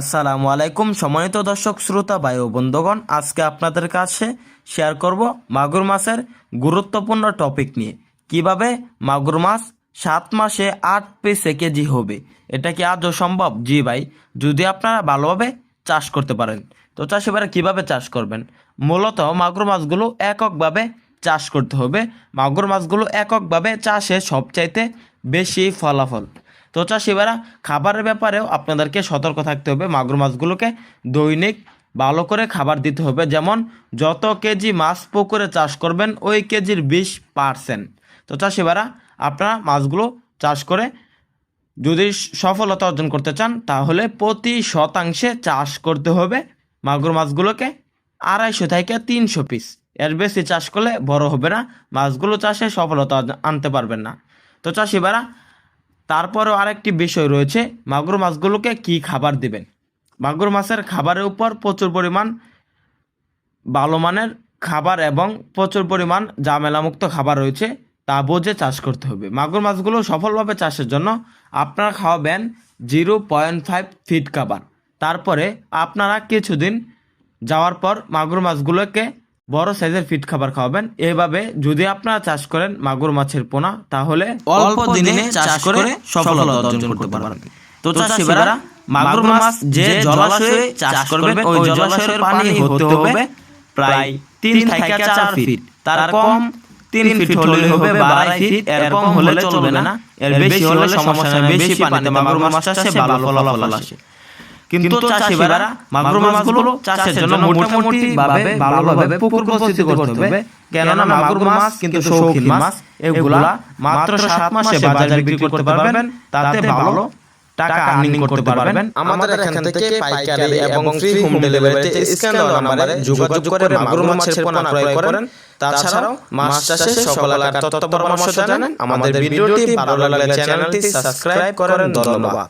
আসসালামু আলাইকুম সম্মানিত দর্শক, শ্রোতা বায়ু বন্ধুগণ, আজকে আপনাদের কাছে শেয়ার করব মাগুর মাছের গুরুত্বপূর্ণ টপিক নিয়ে। কীভাবে মাগুর মাছ সাত মাসে আট পিসে কেজি হবে? এটা কি আজও সম্ভব? জি ভাই, যদি আপনারা ভালোভাবে চাষ করতে পারেন। তো চাষ চাষিবারা কীভাবে চাষ করবেন? মূলত মাগুর মাছগুলো এককভাবে চাষ করতে হবে। মাগুর মাছগুলো এককভাবে চাষে সবচাইতে বেশি ফলাফল। তো চাষিবারা খাবারের ব্যাপারেও আপনাদেরকে সতর্ক থাকতে হবে। মাগুর মাছগুলোকে দৈনিক ভালো করে খাবার দিতে হবে। যেমন যত কেজি মাছ পুকুরে চাষ করবেন, ওই কেজির বিশ পার্সেন্ট। তো চাষিবারা আপনারা মাছগুলো চাষ করে যদি সফলতা অর্জন করতে চান, তাহলে প্রতি শতাংশে চাষ করতে হবে। মাগুর মাছগুলোকে আড়াইশো থেকে তিনশো পিস। এর বেশি চাষ করলে বড় হবে না। মাছগুলো চাষে সফলতা আনতে পারবেন না। তো চাষিবারা তারপরেও আরেকটি বিষয় রয়েছে, মাগুর মাছগুলোকে কি খাবার দিবেন? মাগুর মাছের খাবারের উপর প্রচুর পরিমাণ ভালো মানের খাবার এবং প্রচুর পরিমাণ জামেলামুক্ত খাবার রয়েছে, তা বুঝে চাষ করতে হবে। মাগুর মাছগুলো সফলভাবে চাষের জন্য আপনারা খাওয়াবেন জিরো পয়েন্ট ফাইভ ফিট খাবার তারপরে আপনারা কিছুদিন যাওয়ার পর মাগুর মাছগুলোকে বড় সাইজের ফিট খাবার খাওয়াবেন। এভাবে যদি আপনারা চাষ করেন মাগুর মাছের পোনা তাহলে অল্প দিনে চাষ করে সফলতা অর্জন করতে পারবেন। তো চাষিরা মাগুর মাছ যে জলাশয়ে চাষ করবেন ওই জলাশয়ের পানি হতে হবে প্রায় তিন থেকে চার ফিট। তার কম তিন ফিট হলে হবে বা আড়াই ফিট এরকম হলে চলবে না। এর বেশি হলে সমস্যা বেশি পানিতে মাগুর মাছ চাষে ভালো ফলাফল আসে। কিন্তু চাষিরা মাগুর মাছগুলো চাষের জন্য মোটামুটি ভাবে ভালোভাবে পুকুর প্রস্তুতি করতে হবে। কেননা মাগুর মাছ কিন্তু শৌখিন মাছ এগুলা মাত্র সাত মাসে বাজারে বিক্রি করতে পারবেন তাতে ভালো টাকা আর্নিং করতে পারবেন। আমাদের এখান থেকে পাইকারি এবং ফ্রি হোম ডেলিভারিতে স্ক্যান দেওয়া নাম্বারে যোগাযোগ করে মাগুর মাছের পোনা ক্রয় করেন। তাছাড়াও মাছ চাষে সকল এলাকার তথ্য পরামর্শ জানেন। আমাদের ভিডিওটি ভালো লাগলে চ্যানেলটি সাবস্ক্রাইব করেন ধন্যবাদ